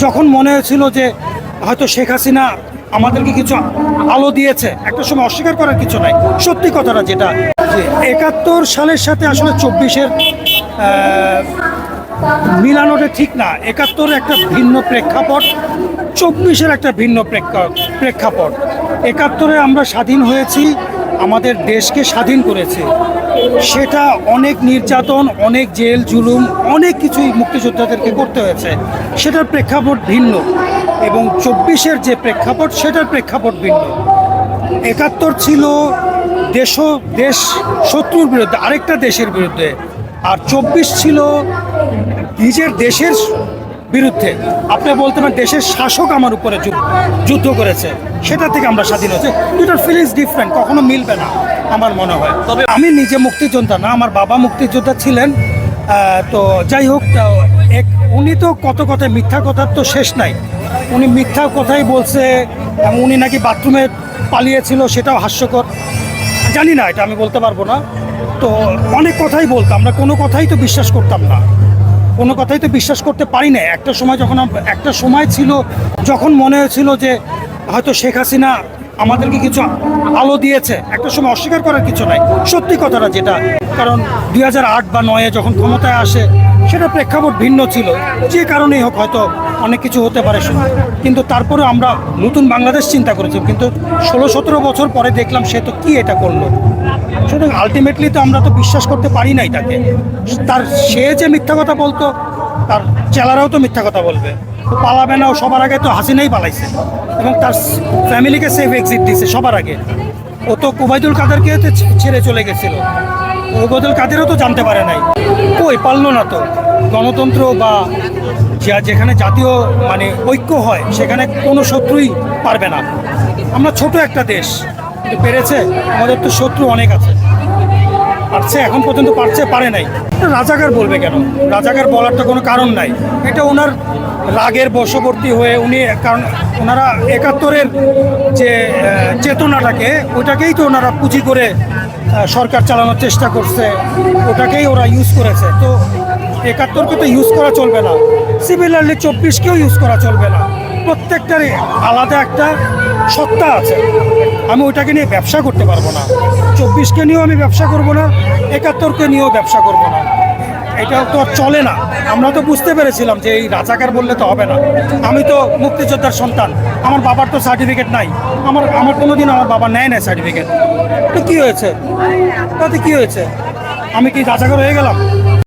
যখন মনে হয়েছিল যে হয়তো শেখ হাসিনা আমাদেরকে কিছু আলো দিয়েছে, একটা সময় অস্বীকার করার কিছু নাই। সত্যি কথাটা যেটা, যে একাত্তর সালের সাথে আসলে চব্বিশের মিলানোটা ঠিক না। একাত্তর একটা ভিন্ন প্রেক্ষাপট, চব্বিশের একটা ভিন্ন প্রেক্ষা- প্রেক্ষাপট। একাত্তরে আমরা স্বাধীন হয়েছি আমাদের দেশকে স্বাধীন করেছে। সেটা অনেক নির্যাতন, অনেক জেল, জুলুম, অনেক কিছুই মুক্তিযোদ্ধাদেরকে করতে হয়েছে। সেটার প্রেক্ষাপট ভিন্ন এবং চব্বিশের যে প্রেক্ষাপট, সেটার প্রেক্ষাপট ভিন্ন। একাত্তর ছিল দেশ দেশ শত্রুর বিরুদ্ধে, আরেকটা দেশের বিরুদ্ধে। আর চব্বিশ ছিল নিজের দেশের বিরুদ্ধে। আপনি বলতে পারেন দেশের শাসক আমার উপরে যুদ্ধ- করেছে। সেটা থেকে আমরা স্বাধীন হয়েছে। দুটার ফিলিংস ডিফারেন্ট কখনো মিলবে না আমার মনে হয়। তবে আমি নিজে মুক্তিযোদ্ধা না, আমার বাবা মুক্তিযোদ্ধা ছিলেন। তো যাই হোক এক উনি তো কত কথায় মিথ্যা কথার তো শেষ নাই। উনি মিথ্যা কথাই বলছে উনি নাকি বাথরুমে পালিয়েছিল, সেটাও হাস্যকর। জানি না, এটা আমি বলতে পারব না। তো অনেক কথাই বলতাম, আমরা কোনো কথাই তো বিশ্বাস করতাম না। কোনো কথাই তো বিশ্বাস করতে পারি না। একটা সময় যখন একটা সময় ছিল, যখন মনে হয়েছিল যে হয়তো শেখ হাসিনা আমাদেরকে কিছু আলো দিয়েছে। একটা সময় অস্বীকার করার কিছু নাই। সত্যি কথাটা যেটা। কারণ দুই বা নয়ে যখন ক্ষমতায় আসে, সেটা প্রেক্ষাপট ভিন্ন ছিল। যে কারণেই হোক হয়তো অনেক কিছু হতে পারে কিন্তু তারপরে আমরা নতুন বাংলাদেশ চিন্তা করেছি। কিন্তু ষোলো সতেরো বছর পরে দেখলাম সে তো কী এটা করল। সুতরাং আলটিমেটলি তো আমরা তো বিশ্বাস করতে পারি নাই তাকে। তার সে যে মিথ্যা কথা বলতো, তার চেলারাও তো মিথ্যা কথা বলবে। পালাবে না সবার আগে তো হাসিনাই পালাইছে। এবং তার ফ্যামিলিকে সেফ এক্সিট দিছে সবার আগে। ও তো কুবাইদুল কাদেরকে ছেড়ে চলে গেছিল। ওবায়দুল কাদেরও তো জানতে পারে নাই। কই পারল না তো। গণতন্ত্র বা যা যেখানে জাতীয় মানে ঐক্য হয়, সেখানে কোনো শত্রুই পারবে না। আমরা ছোট একটা দেশ। পেরেছে? আমাদের তো শত্রু অনেক আছে। পারছে? এখন পর্যন্ত পারছে? পারে নাই। রাজাকার বলবে কেন? রাজাকার বলার তো কোনো কারণ নাই। এটা ওনার রাগের বশবর্তী হয়ে উনি, কারণ ওনারা একাত্তরের যে চেতনাটাকে, ওটাকেই তো ওনারা পুঁজি করে সরকার চালানোর চেষ্টা করছে, ওটাকেই ওরা ইউজ করেছে। তো একাত্তরকে তো ইউজ করা চলবে না। সিমিলারলি চব্বিশকেও ইউজ করা চলবে না। প্রত্যেকটারই আলাদা একটা সত্তা আছে। আমি ওইটাকে নিয়ে ব্যবসা করতে পারব না। চব্বিশকে নিয়েও আমি ব্যবসা করব না, একাত্তরকে নিয়েও ব্যবসা করব না। এটা তো আর চলে না। আমরা তো বুঝতে পেরেছিলাম যে এই রাজাকার বললে তো হবে না। আমি তো মুক্তিযোদ্ধার সন্তান। আমার বাবার তো সার্টিফিকেট নাই। আমার আমার কোনো দিন আমার বাবা নেয় না সার্টিফিকেট। তো কী হয়েছে? তাতে কী হয়েছে? আমি কি রাজাকার হয়ে গেলাম?